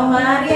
acalmarem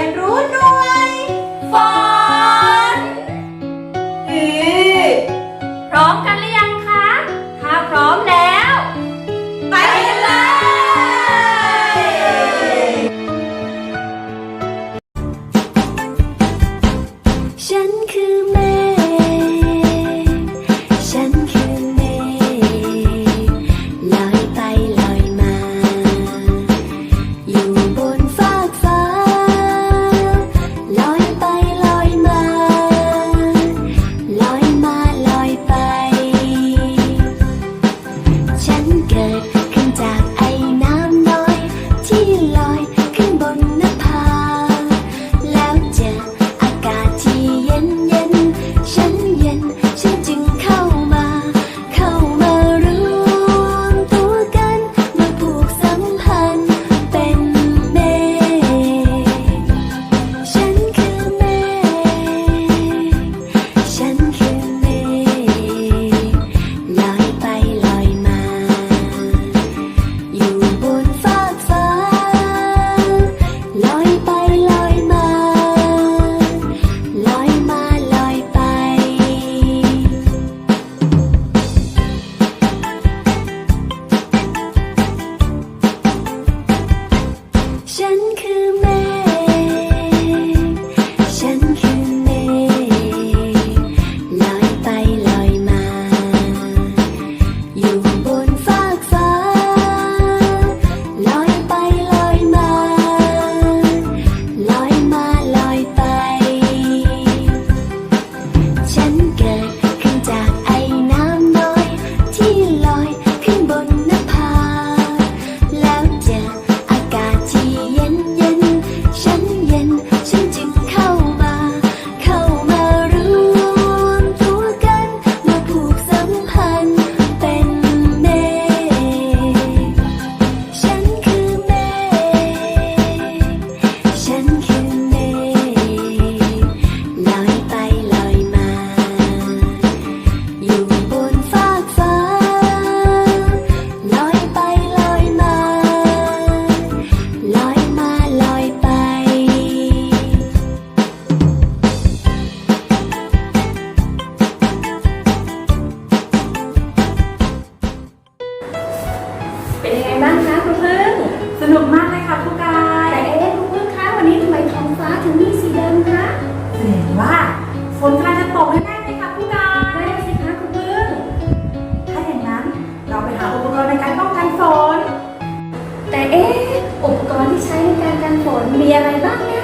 ีอะไรบ้างนะ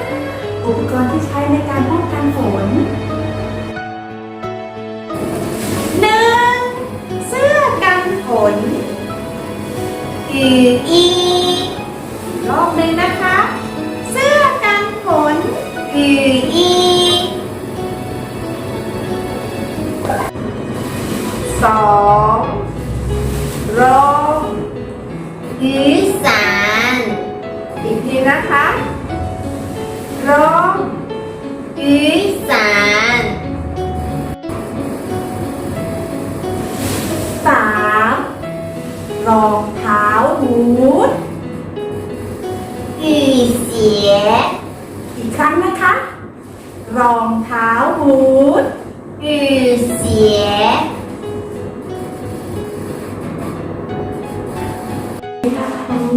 อุปกรณ์ที่ใช้ในการป้องกันฝนหนึ่งเสื้อกันฝนอีอีรอบหนึ่งนะคะ เสื้อกันฝนอืออีสองรองอีสานอีกทีนะคะ รองเท้าบูท雨鞋อีกครั้งนะคะ รองเท้าบูท雨鞋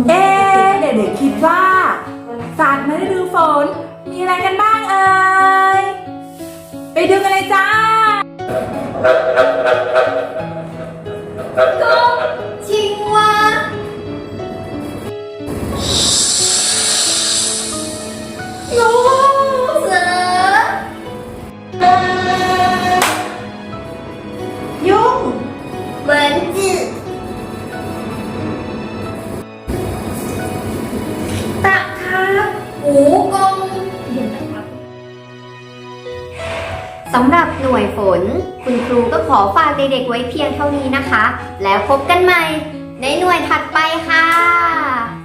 เอ๊ะเด็กๆคิดว่าสัตว์ในฤดูฝน มีอะไรกันบ้างเอ่ย ไปดูกันเลยจ้าูกงสำหรับหน่วยฝน คุณครูก็ขอฝากเด็กๆไว้เพียงเท่านี้นะคะ แล้วพบกันใหม่ในหน่วยถัดไปค่ะ